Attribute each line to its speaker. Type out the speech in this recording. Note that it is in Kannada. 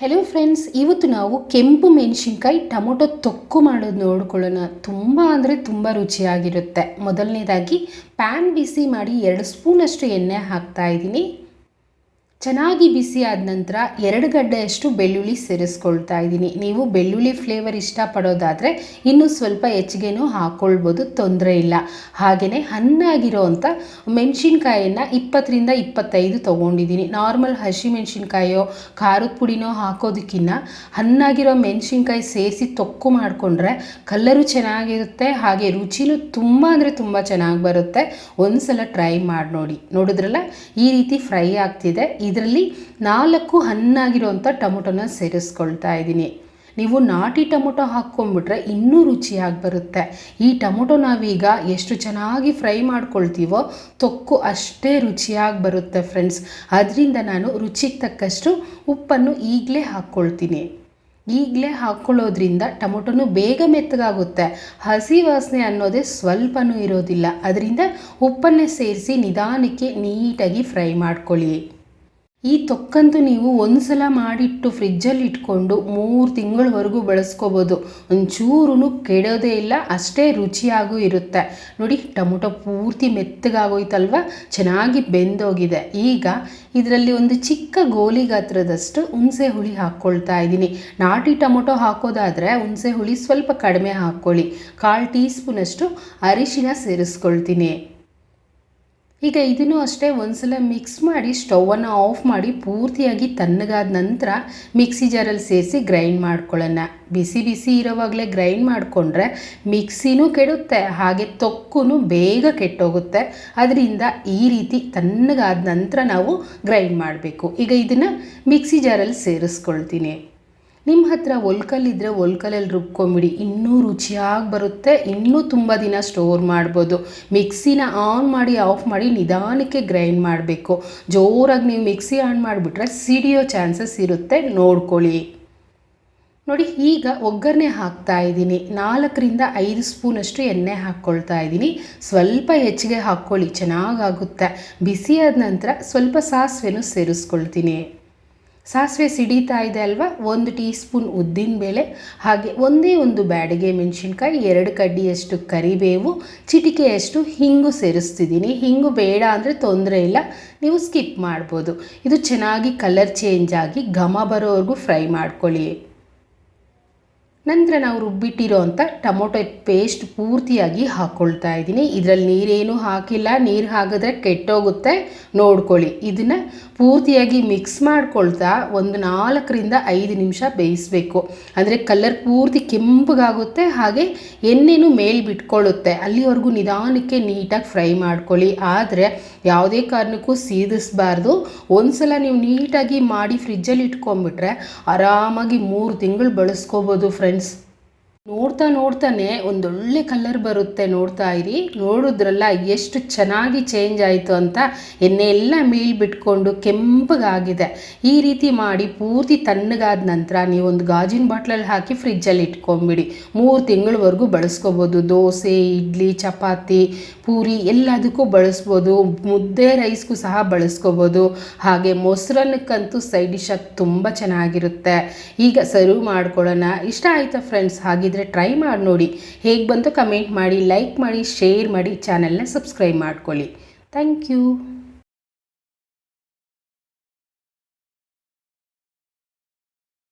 Speaker 1: ಹೆಲೋ ಫ್ರೆಂಡ್ಸ್ ಇವತ್ತು ನಾವು ಕೆಂಪು ಮೆಣಸಿನ್ಕಾಯಿ ಟೊಮೊಟೊ ತೊಕ್ಕು ಮಾಡೋದು ನೋಡ್ಕೊಳ್ಳೋಣ. ತುಂಬ ಅಂದರೆ ತುಂಬ ರುಚಿಯಾಗಿರುತ್ತೆ. ಮೊದಲನೇದಾಗಿ ಪ್ಯಾನ್ ಬಿಸಿ ಮಾಡಿ ಎರಡು ಸ್ಪೂನಷ್ಟು ಎಣ್ಣೆ ಹಾಕ್ತಾ ಇದ್ದೀನಿ. ಚೆನ್ನಾಗಿ ಬಿಸಿ ಆದ ನಂತರ ಎರಡು ಗಡ್ಡೆಯಷ್ಟು ಬೆಳ್ಳುಳ್ಳಿ ಸೇರಿಸ್ಕೊಳ್ತಾ ಇದ್ದೀನಿ. ನೀವು ಬೆಳ್ಳುಳ್ಳಿ ಫ್ಲೇವರ್ ಇಷ್ಟಪಡೋದಾದರೆ ಇನ್ನೂ ಸ್ವಲ್ಪ ಹೆಚ್ಚಿಗೆನೂ ಹಾಕ್ಕೊಳ್ಬೋದು ತೊಂದರೆ ಇಲ್ಲ. ಹಾಗೆಯೇ ಹಣ್ಣಾಗಿರೋವಂಥ ಮೆಣಸಿನ್ಕಾಯನ್ನು ಇಪ್ಪತ್ತರಿಂದ ಇಪ್ಪತ್ತೈದು ತೊಗೊಂಡಿದ್ದೀನಿ. ನಾರ್ಮಲ್ ಹಸಿ ಮೆಣಸಿನ್ಕಾಯೋ, ಖಾರದ ಪುಡಿನೋ ಹಾಕೋದಕ್ಕಿಂತ ಹಣ್ಣಾಗಿರೋ ಮೆಣಸಿನ್ಕಾಯಿ ಸೇರಿಸಿ ತೊಕ್ಕು ಮಾಡಿಕೊಂಡ್ರೆ ಕಲ್ಲರು ಚೆನ್ನಾಗಿರುತ್ತೆ, ಹಾಗೆ ರುಚಿನೂ ತುಂಬ ಅಂದರೆ ತುಂಬ ಚೆನ್ನಾಗಿ ಬರುತ್ತೆ. ಒಂದು ಸಲ ಟ್ರೈ ಮಾಡಿ ನೋಡಿ. ನೋಡಿದ್ರಲ್ಲ? ಈ ರೀತಿ ಫ್ರೈ ಆಗ್ತಿದೆ. ಇದರಲ್ಲಿ ನಾಲ್ಕು ಹಣ್ಣಾಗಿರುವಂಥ ಟೊಮೊಟೊನ ಸೇರಿಸ್ಕೊಳ್ತಾ ಇದ್ದೀನಿ. ನೀವು ನಾಟಿ ಟೊಮೊಟೊ ಹಾಕ್ಕೊಂಡ್ಬಿಟ್ರೆ ಇನ್ನೂ ರುಚಿಯಾಗಿ ಬರುತ್ತೆ. ಈ ಟೊಮೊಟೊ ನಾವೀಗ ಎಷ್ಟು ಚೆನ್ನಾಗಿ ಫ್ರೈ ಮಾಡ್ಕೊಳ್ತೀವೋ ತೊಕ್ಕು ಅಷ್ಟೇ ರುಚಿಯಾಗಿ ಬರುತ್ತೆ ಫ್ರೆಂಡ್ಸ್. ಅದರಿಂದ ನಾನು ರುಚಿಗೆ ತಕ್ಕಷ್ಟು ಉಪ್ಪನ್ನು ಈಗಲೇ ಹಾಕ್ಕೊಳ್ತೀನಿ. ಈಗಲೇ ಹಾಕ್ಕೊಳ್ಳೋದ್ರಿಂದ ಟೊಮೊಟೊನು ಬೇಗ ಮೆತ್ತಗಾಗುತ್ತೆ. ಹಸಿ ವಾಸನೆ ಅನ್ನೋದೇ ಸ್ವಲ್ಪನೂ ಇರೋದಿಲ್ಲ. ಅದರಿಂದ ಉಪ್ಪನ್ನೇ ಸೇರಿಸಿ ನಿಧಾನಕ್ಕೆ ನೀಟಾಗಿ ಫ್ರೈ ಮಾಡ್ಕೊಳ್ಳಿ. ಈ ತೊಕ್ಕಂತೂ ನೀವು ಒಂದು ಸಲ ಮಾಡಿಟ್ಟು ಫ್ರಿಜ್ಜಲ್ಲಿ ಇಟ್ಕೊಂಡು ಮೂರು ತಿಂಗಳವರೆಗೂ ಬಳಸ್ಕೋಬೋದು. ಒಂಚೂರು ಕೆಡೋದೇ ಇಲ್ಲ, ಅಷ್ಟೇ ರುಚಿಯಾಗೂ ಇರುತ್ತೆ. ನೋಡಿ, ಟೊಮೊಟೊ ಪೂರ್ತಿ ಮೆತ್ತಗಾಗೋಯ್ತಲ್ವ? ಚೆನ್ನಾಗಿ ಬೆಂದೋಗಿದೆ. ಈಗ ಇದರಲ್ಲಿ ಒಂದು ಚಿಕ್ಕ ಗೋಲಿ ಗಾತ್ರದಷ್ಟು ಹುಣಸೆ ಹುಳಿ ಹಾಕ್ಕೊಳ್ತಾ ಇದ್ದೀನಿ. ನಾಟಿ ಟೊಮೊಟೊ ಹಾಕೋದಾದರೆ ಹುಣಸೆ ಹುಳಿ ಸ್ವಲ್ಪ ಕಡಿಮೆ ಹಾಕ್ಕೊಳ್ಳಿ. ಕಾಲು ಟೀ ಸ್ಪೂನಷ್ಟು ಅರಿಶಿನ ಸೇರಿಸ್ಕೊಳ್ತೀನಿ. ಈಗ ಇದನ್ನು ಅಷ್ಟೇ ಒಂದ್ಸಲ ಮಿಕ್ಸ್ ಮಾಡಿ ಸ್ಟವನ್ನು ಆಫ್ ಮಾಡಿ ಪೂರ್ತಿಯಾಗಿ ತಣ್ಣಗಾದ ನಂತರ ಮಿಕ್ಸಿ ಜಾರಲ್ಲಿ ಸೇರಿಸಿ ಗ್ರೈಂಡ್ ಮಾಡ್ಕೊಳ್ಳೋಣ. ಬಿಸಿ ಬಿಸಿ ಇರೋವಾಗಲೇ ಗ್ರೈಂಡ್ ಮಾಡಿಕೊಂಡ್ರೆ ಮಿಕ್ಸಿನೂ ಕೆಡುತ್ತೆ, ಹಾಗೆ ತೊಕ್ಕೂ ಬೇಗ ಕೆಟ್ಟೋಗುತ್ತೆ. ಅದರಿಂದ ಈ ರೀತಿ ತಣ್ಣಗಾದ ನಂತರ ನಾವು ಗ್ರೈಂಡ್ ಮಾಡಬೇಕು. ಈಗ ಇದನ್ನು ಮಿಕ್ಸಿ ಜಾರಲ್ಲಿ ಸೇರಿಸ್ಕೊಳ್ತೀನಿ. ನಿಮ್ಮ ಹತ್ರ ಒಲ್ಕಲ್ಲಿದ್ದರೆ ಒಲ್ಕಲಲ್ಲಿ ರುಬ್ಕೊಂಬಿಡಿ. ಇನ್ನೂ ರುಚಿಯಾಗಿ ಬರುತ್ತೆ. ಇನ್ನೂ ತುಂಬ ದಿನ ಸ್ಟೋರ್ ಮಾಡ್ಬೋದು. ಮಿಕ್ಸಿನ ಆನ್ ಮಾಡಿ, ಆಫ್ ಮಾಡಿ ನಿಧಾನಕ್ಕೆ ಗ್ರೈಂಡ್ ಮಾಡಬೇಕು. ಜೋರಾಗಿ ನೀವು ಮಿಕ್ಸಿ ಆನ್ ಮಾಡಿಬಿಟ್ರೆ ಸಿಡಿಯೋ ಚಾನ್ಸಸ್ ಇರುತ್ತೆ. ನೋಡ್ಕೊಳ್ಳಿ. ನೋಡಿ, ಈಗ ಒಗ್ಗರಣೆ ಹಾಕ್ತಾ ಇದ್ದೀನಿ. ನಾಲ್ಕರಿಂದ ಐದು ಸ್ಪೂನಷ್ಟು ಎಣ್ಣೆ ಹಾಕ್ಕೊಳ್ತಾ ಇದ್ದೀನಿ. ಸ್ವಲ್ಪ ಹೆಚ್ಚಿಗೆ ಹಾಕ್ಕೊಳ್ಳಿ. ಚೆನ್ನಾಗಾಗುತ್ತೆ ಬಿಸಿಯಾದ ನಂತರ ಸ್ವಲ್ಪ ಸಾಸಿವೆನೂ ಸೇರಿಸ್ಕೊಳ್ತೀನಿ. ಸಾಸಿವೆ ಸಿಡಿತಾ ಇದೆ ಅಲ್ವಾ? ಒಂದು ಟೀ ಸ್ಪೂನ್ ಉದ್ದಿನಬೇಳೆ ಹಾಗೆ ಒಂದೇ ಒಂದು ಬ್ಯಾಡಿಗೆ ಮೆಣಸಿನ್ಕಾಯಿ, ಎರಡು ಕಡ್ಡಿಯಷ್ಟು ಕರಿಬೇವು, ಚಿಟಿಕೆಯಷ್ಟು ಹಿಂಗು ಸೇರಿಸ್ತಿದ್ದೀನಿ. ಹಿಂಗು ಬೇಡ ಅಂದರೆ ತೊಂದರೆ ಇಲ್ಲ, ನೀವು ಸ್ಕಿಪ್ ಮಾಡ್ಬೋದು. ಇದು ಚೆನ್ನಾಗಿ ಕಲರ್ ಚೇಂಜ್ ಆಗಿ ಘಮ ಬರೋವರೆಗೂ ಫ್ರೈ ಮಾಡ್ಕೊಳ್ಳಿ. ನಂತರ ನಾವು ರುಬ್ಬಿಟ್ಟಿರೋ ಅಂಥ ಟೊಮೊಟೊ ಪೇಸ್ಟ್ ಪೂರ್ತಿಯಾಗಿ ಹಾಕ್ಕೊಳ್ತಾ ಇದ್ದೀನಿ. ಇದರಲ್ಲಿ ನೀರೇನು ಹಾಕಿಲ್ಲ. ನೀರು ಹಾಕಿದ್ರೆ ಕೆಟ್ಟೋಗುತ್ತೆ. ನೋಡ್ಕೊಳ್ಳಿ. ಇದನ್ನು ಪೂರ್ತಿಯಾಗಿ ಮಿಕ್ಸ್ ಮಾಡ್ಕೊಳ್ತಾ ಒಂದು ನಾಲ್ಕರಿಂದ ಐದು ನಿಮಿಷ ಬೇಯಿಸಬೇಕು. ಅಂದರೆ ಕಲರ್ ಪೂರ್ತಿ ಕೆಂಪಗಾಗುತ್ತೆ. ಹಾಗೆ ಎಣ್ಣೆನೂ ಮೇಲೆ ಬಿಟ್ಕೊಳ್ಳುತ್ತೆ. ಅಲ್ಲಿವರೆಗೂ ನಿಧಾನಕ್ಕೆ ನೀಟಾಗಿ ಫ್ರೈ ಮಾಡ್ಕೊಳ್ಳಿ. ಆದರೆ ಯಾವುದೇ ಕಾರಣಕ್ಕೂ ಸೀದಿಸಬಾರ್ದು. ಒಂದ್ಸಲ ನೀವು ನೀಟಾಗಿ ಮಾಡಿ ಫ್ರಿಜ್ಜಲ್ಲಿ ಇಟ್ಕೊಂಡ್ಬಿಟ್ರೆ ಆರಾಮಾಗಿ ಮೂರು ತಿಂಗಳು ಬಳಸ್ಕೋಬೋದು ಫ್ರೆಂಡ್ಸ್ friends ನೋಡ್ತಾ ನೋಡ್ತಾನೆ ಒಂದೊಳ್ಳೆ ಕಲರ್ ಬರುತ್ತೆ ನೋಡ್ತಾ ಇರಿ. ನೋಡಿದ್ರಲ್ಲ ಎಷ್ಟು ಚೆನ್ನಾಗಿ ಚೇಂಜ್ ಆಯಿತು ಅಂತ ಎಣ್ಣೆ ಎಲ್ಲ ಮೀಲ್ ಬಿಟ್ಕೊಂಡು ಕೆಂಪಗಾಗಿದೆ. ಈ ರೀತಿ ಮಾಡಿ ಪೂರ್ತಿ ತಣ್ಣಗಾದ ನಂತರ ನೀವು ಒಂದು ಗಾಜಿನ ಬಾಟ್ಲಲ್ಲಿ ಹಾಕಿ ಫ್ರಿಜ್ಜಲ್ಲಿ ಇಟ್ಕೊಂಬಿಡಿ. ಮೂರು ತಿಂಗಳವರೆಗೂ ಬಳಸ್ಕೊಬೋದು. ದೋಸೆ, ಇಡ್ಲಿ, ಚಪಾತಿ, ಪೂರಿ ಎಲ್ಲದಕ್ಕೂ ಬಳಸ್ಬೋದು. ಮುದ್ದೆ ರೈಸ್ಗೂ ಸಹ ಬಳಸ್ಕೋಬೋದು. ಹಾಗೆ ಮೊಸರನ್ನಕ್ಕಂತೂ ಸೈಡ್ ಡಿಶ್ ತುಂಬ ಚೆನ್ನಾಗಿರುತ್ತೆ. ಈಗ ಸರ್ವ್ ಮಾಡ್ಕೊಳ್ಳೋಣ. ಇಷ್ಟ ಆಯಿತಾ ಫ್ರೆಂಡ್ಸ್ ಹಾಗಿದ್ರೆ ಟ್ರೈ ಮಾಡಿ ನೋಡಿ. ಹೇಗೆ ಬಂತು ಕಮೆಂಟ್ ಮಾಡಿ ಲೈಕ್ ಮಾಡಿ ಶೇರ್ ಮಾಡಿ ಚಾನಲ್ನ ಸಬ್ಸ್ಕ್ರೈಬ್ ಮಾಡ್ಕೊಳ್ಳಿ. Thank you